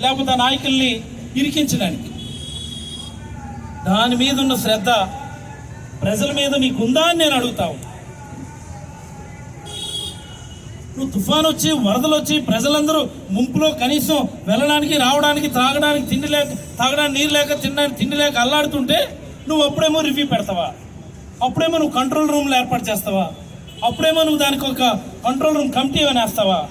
లేకపోతే ఆ నాయకుల్ని ఇరికించడానికి. దాని మీద ఉన్న శ్రద్ధ ప్రజల మీద నీకుందా అని నేను అడుగుతావు నువ్వు తుఫాన్ వచ్చి వరదలు వచ్చి ప్రజలందరూ ముంపులో కనీసం వెళ్ళడానికి రావడానికి తాగడానికి తిండి లేక తాగడానికి నీరు లేక తినడానికి తిండి లేక అల్లాడుతుంటే నువ్వు అప్పుడేమో రివ్యూ పెడతావా? అప్పుడేమో నువ్వు కంట్రోల్ రూమ్లు ఏర్పాటు చేస్తావా? అప్పుడేమో నువ్వు దానికి ఒక కంట్రోల్ రూమ్ కమిటీ వేస్తావా?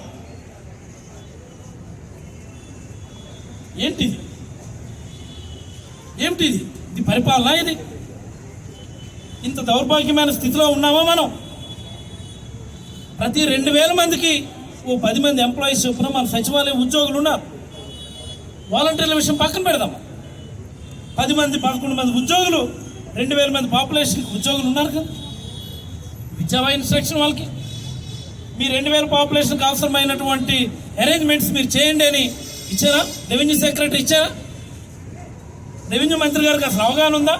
ఏంటిది ఏమిటిది ఇది? పరిపాలన ఇది? ఇంత దౌర్భాగ్యమైన స్థితిలో ఉన్నామా మనం? ప్రతి రెండు వేల మందికి ఓ పది మంది ఎంప్లాయీస్ చొప్పున మన సచివాలయ ఉద్యోగులు ఉన్నారు. వాలంటీర్ల విషయం పక్కన పెడదాం. పది మంది పదకొండు మంది ఉద్యోగులు రెండు వేల మంది పాపులేషన్ ఉద్యోగులు ఉన్నారు కదా? ఇచ్చావా ఇన్స్ట్రక్షన్ వాళ్ళకి. మీ రెండు వేల పాపులేషన్కి అవసరమైనటువంటి అరేంజ్మెంట్స్ మీరు చేయండి అని ఇచ్చారా? రెవెన్యూ సెక్రటరీ ఇచ్చారా? రెవెన్యూ మంత్రి గారికి అసలు అవగాహన ఉందా?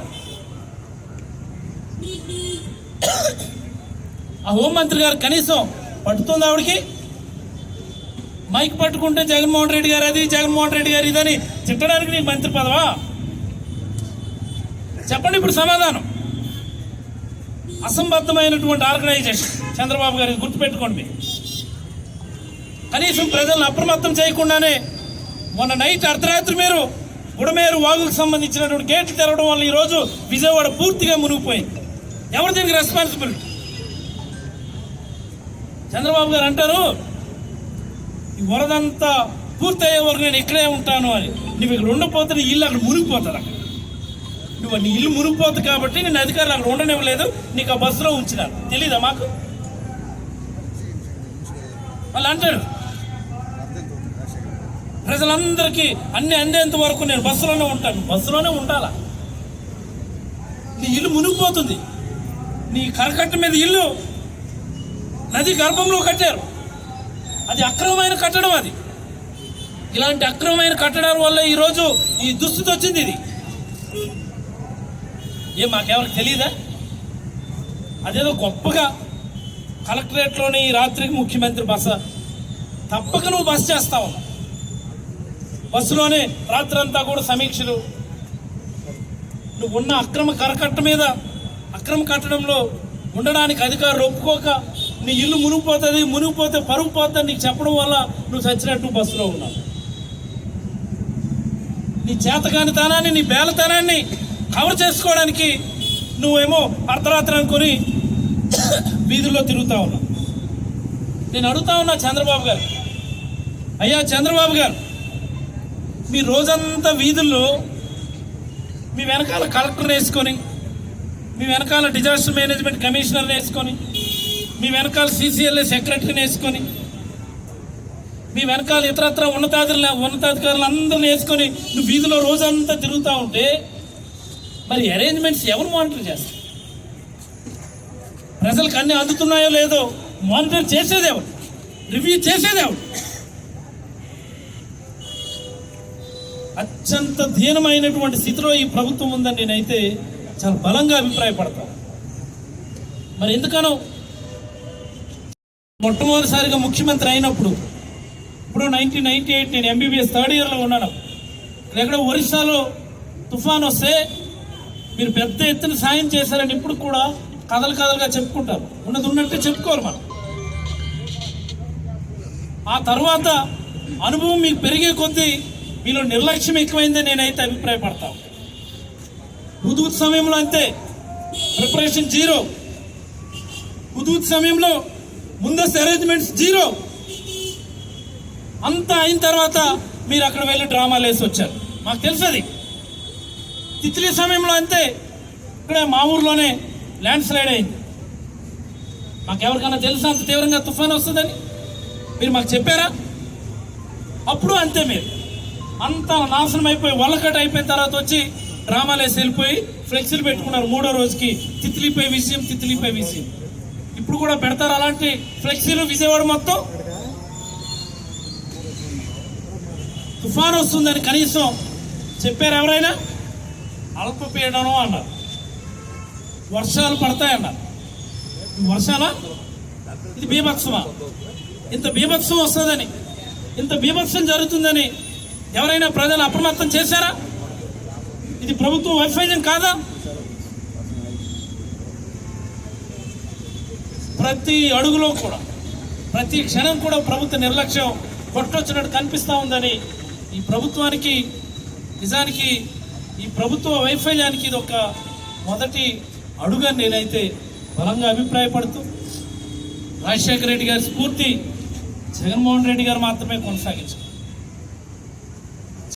ఆ హోంమంత్రి గారు కనీసం పట్టుతుంది ఆవిడకి? మైక్ పట్టుకుంటే జగన్మోహన్ రెడ్డి గారు అది జగన్మోహన్ రెడ్డి గారు ఇదని తిట్టడానికి నీకు మంత్రి పదవా? చెప్పండి ఇప్పుడు సమాధానం. అసంబద్ధమైనటువంటి ఆర్గనైజేషన్ చంద్రబాబు గారికి గుర్తుపెట్టుకోండి. కనీసం ప్రజలను అప్రమత్తం చేయకుండానే మొన్న నైట్ అర్ధరాత్రి మీరు గుడమేరు వాగులకు సంబంధించినటువంటి గేట్లు తెరవడం వల్ల ఈరోజు విజయవాడ పూర్తిగా మునిగిపోయింది. ఎవరు దీనికి రెస్పాన్సిబిలిటీ చంద్రబాబు గారు అంటారు ఈ వరదంతా పూర్తయ్యే వరకు నేను ఇక్కడే ఉంటాను అని. నువ్వు ఇక్కడ ఉండకపోతే నీ ఇల్లు అక్కడ మునిగిపోతుంది అక్కడ. నువ్వు నీ ఇల్లు మునిగిపోతుంది కాబట్టి నేను అధికారులు అక్కడ ఉండనివ్వలేదు. నీకు ఆ బస్సులో ఉంచినాను తెలీదా మాకు? వాళ్ళు అంటాడు ప్రజలందరికీ అన్ని అందేంత వరకు నేను బస్సులోనే ఉంటాను. బస్సులోనే ఉండాలా? నీ ఇల్లు మునిగిపోతుంది. నీ కరకట్ట మీద ఇల్లు నది గర్భంలో కట్టారు. అది అక్రమమైన కట్టడం అది. ఇలాంటి అక్రమమైన కట్టడాల వల్ల ఈరోజు ఈ దుస్థితి వచ్చింది ఇది. ఏం మాకెవరికి తెలియదా అదేదో గొప్పగా కలెక్టరేట్లోని ఈ రాత్రికి ముఖ్యమంత్రి బస తప్పక నువ్వు బస్ చేస్తావు బస్సులోనే రాత్రంతా కూడా సమీక్షలు. నువ్వు ఉన్న అక్రమ కరకట్ట మీద అక్రమ కట్టడంలో ఉండడానికి అధికారులు ఒప్పుకోక నీ ఇల్లు మునిగిపోతుంది మునిగిపోతే పరుగు పోతుంది నీకు చెప్పడం వల్ల నువ్వు చచ్చినట్టు బస్సులో ఉన్నావు. నీ చేతకానితనాన్ని నీ బేలతనాన్ని కవర్ చేసుకోవడానికి నువ్వేమో అర్ధరాత్రి అనుకొని వీధుల్లో తిరుగుతా ఉన్నావు. నేను అడుగుతా ఉన్నా చంద్రబాబు గారు. అయ్యా చంద్రబాబు గారు మీ రోజంతా వీధుల్లో మీ వెనకాల కలెక్టర్ వేసుకొని మీ వెనకాల డిజాస్టర్ మేనేజ్మెంట్ కమిషనర్ వేసుకొని మీ వెనకాల సీసీఎల్ఏ సెక్రటరీని వేసుకొని మీ వెనకాల ఇతరత్ర ఉన్నతాధికారులు ఉన్నతాధికారులు అందరిని వేసుకొని నువ్వు వీధిలో రోజంతా తిరుగుతూ ఉంటే మరి అరేంజ్మెంట్స్ ఎవరు మానిటర్ చేస్తారు? ప్రజలకు అన్ని అందుతున్నాయో లేదో మానిటర్ చేసేదేవుడు రివ్యూ చేసేదేవుడు అత్యంత దీనమైనటువంటి స్థితిలో ఈ ప్రభుత్వం ఉందని నేనైతే చాలా బలంగా అభిప్రాయపడతాను. మరి ఎందుకనో మొట్టమొదటిసారిగా ముఖ్యమంత్రి అయినప్పుడు ఇప్పుడు నైన్టీన్ నైన్టీ ఎయిట్ నేను ఎంబీబీఎస్ థర్డ్ ఇయర్లో ఉన్నాను. ఎక్కడ ఒరిస్సాలో తుఫాన్ వస్తే మీరు పెద్ద ఎత్తున సాయం చేశారని ఇప్పుడు కూడా కథలు కథలుగా చెప్పుకుంటారు. ఉన్నది ఉన్నట్టే చెప్పుకోరు మనం. ఆ తర్వాత అనుభవం మీకు పెరిగే కొద్దీ వీళ్ళు నిర్లక్ష్యం ఎక్కువైందని నేనైతే అభిప్రాయపడతాను హుదూద్ సమయంలో అంతే. Preparation zero. హుదూద్ సమయంలో ముందస్తు అరేంజ్మెంట్స్ జీరో. అంతా అయిన తర్వాత మీరు అక్కడ వెళ్ళి డ్రామాలు వేసి వచ్చారు. మాకు తెలుసది. తిత్లీ సమయంలో అంతే. ఇక్కడ మా ఊర్లోనే ల్యాండ్ స్లైడ్ అయింది. మాకు ఎవరికైనా తెలుసా అంత తీవ్రంగా తుఫాన్ వస్తుందని? మీరు మాకు చెప్పారా? అప్పుడు అంతే మీరు. అంత నాశనం అయిపోయి వలకట్ అయిపోయిన తర్వాత వచ్చి డ్రామాలేసి వెళ్ళిపోయి ఫ్లెక్సీలు పెట్టుకున్నారు మూడో రోజుకి. తిత్లిపై విషయం తిత్లిపై విషయం ఇప్పుడు కూడా పెడతారు అలాంటి ఫ్లెక్సీలు విజయవాడ మొత్తం. తుఫాన్ వస్తుందని కనీసం చెప్పారు ఎవరైనా? అల్పపీడనం అన్నారు. వర్షాలు పడతాయన్నారు వర్షాలా? ఇది బీభత్సమా? ఇంత బీభత్సం వస్తుందని ఇంత బీభత్సం జరుగుతుందని ఎవరైనా ప్రజలు అప్రమత్తం చేశారా? ఇది ప్రభుత్వం వైఫల్యం కాదా? ప్రతి అడుగులో కూడా ప్రతి క్షణం కూడా ప్రభుత్వ నిర్లక్ష్యం కొట్టొచ్చినట్టు కనిపిస్తూ ఉందని ఈ ప్రభుత్వానికి నిజానికి ఈ ప్రభుత్వ వైఫల్యానికి ఇది ఒక మొదటి అడుగని నేనైతే బలంగా అభిప్రాయపడుతూ రాజశేఖర రెడ్డి గారి స్ఫూర్తి జగన్మోహన్ రెడ్డి గారు మాత్రమే కొనసాగించారు